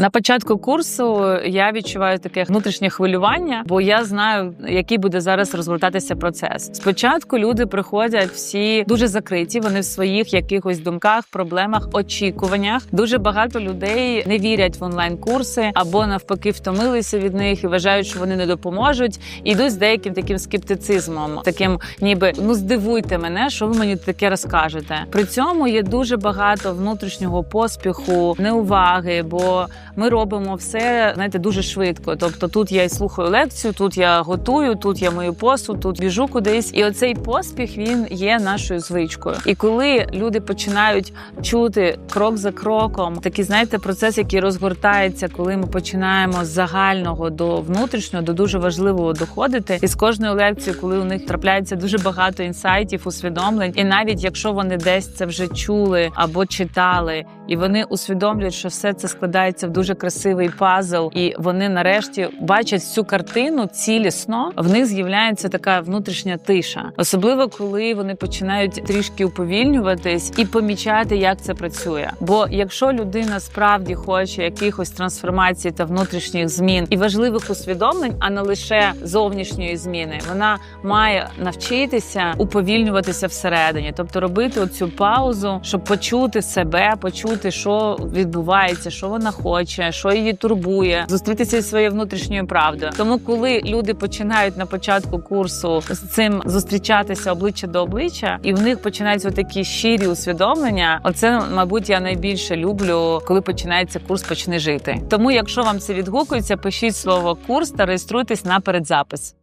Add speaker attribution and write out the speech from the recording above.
Speaker 1: На початку курсу я відчуваю таке внутрішнє хвилювання, бо я знаю, який буде зараз розгортатися процес. Спочатку люди приходять всі дуже закриті. Вони в своїх якихось думках, проблемах, очікуваннях. Дуже багато людей не вірять в онлайн-курси або навпаки втомилися від них і вважають, що вони не допоможуть. І йдуть з деяким таким скептицизмом, таким, ніби ну здивуйте мене, що ви мені таке розкажете. При цьому є дуже багато внутрішнього поспіху, неуваги, бо ми робимо все знаєте дуже швидко. Тобто, тут я й слухаю лекцію, тут я готую, тут я мою посуд, тут біжу кудись. І оцей поспіх він є нашою звичкою. І коли люди починають чути крок за кроком, такий знаєте, процес, який розгортається, коли ми починаємо з загального до внутрішнього, до дуже важливого доходити. І з кожною лекцією, коли у них трапляється дуже багато інсайтів, усвідомлень, і навіть якщо вони десь це вже чули або читали, і вони усвідомлюють, що все це складається в дуже красивий пазл, і вони нарешті бачать всю картину цілісно. В них з'являється така внутрішня тиша, особливо коли вони починають трішки уповільнюватись і помічати, як це працює. Бо якщо людина справді хоче якихось трансформацій та внутрішніх змін і важливих усвідомлень, а не лише зовнішньої зміни, вона має навчитися уповільнюватися всередині, тобто робити оцю паузу, щоб почути себе, почути, що відбувається, що вона хоче, що її турбує, зустрітися зі своєю внутрішньою правдою. Тому, коли люди починають на початку курсу з цим зустрічатися обличчя до обличчя, і в них починаються такі щирі усвідомлення, оце, мабуть, я найбільше люблю, коли починається курс Почни жити. Тому, якщо вам це відгукується, пишіть слово курс та реєструйтесь на передзапис.